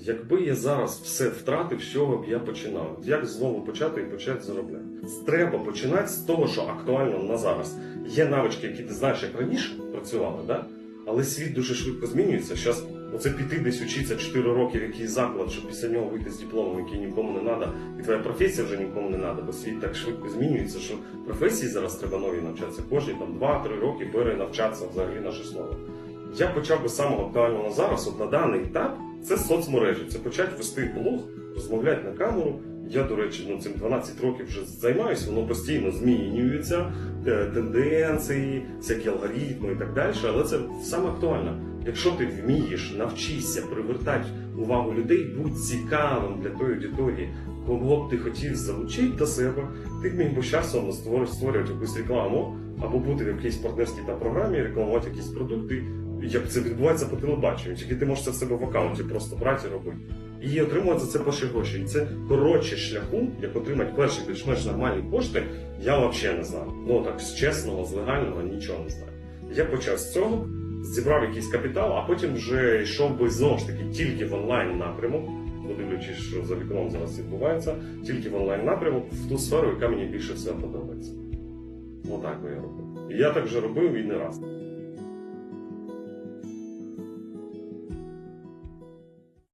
Якби я зараз все втратив, з чого б я починав? Як знову почати і почати заробляти? Треба починати з того, що актуально на зараз. Є навички, які ти знаєш, як раніше працювали, да? але світ дуже швидко змінюється. Зараз оце піти десь учитися 4 роки в якийсь заклад, щоб після нього вийти з дипломом, який нікому не треба, і твоя професія вже нікому не треба, бо світ так швидко змінюється, що професії зараз треба нові навчатися. Кожні там 2-3 роки перенавчатися взагалі на щось нове. Я почав би самого актуального на зараз, от на даний етап, це соцмережі. Це почати вести блог, розмовляти на камеру. Я, до речі, ну цим 12 років вже займаюся, воно постійно змінюється, е, тенденції, всякі алгоритми і так далі. Але це саме актуально. Якщо ти вмієш, навчишся привертати увагу людей, будь цікавим для тої аудиторії, кого б ти хотів залучити до себе, ти б міг би часом створювати якусь рекламу або бути в якійсь партнерській та програмі, рекламувати якісь продукти, як це відбувається по телебаченню. Тільки ти можеш це в себе в аккаунті просто брати і робити. І отримувати за це перші гроші. І це коротше шляху, як отримати перші більш-менш нормальні кошти, я взагалі не знаю. Ну так з чесного, з легального нічого не знаю. Я почав з цього, зібрав якийсь капітал, а потім вже йшов би знову ж таки тільки в онлайн напрямок, подивлячись, що за вікном зараз відбувається, тільки в онлайн напрямок в ту сферу, яка мені більше всього подобається. Отак я робив. І я так вже робив і не раз.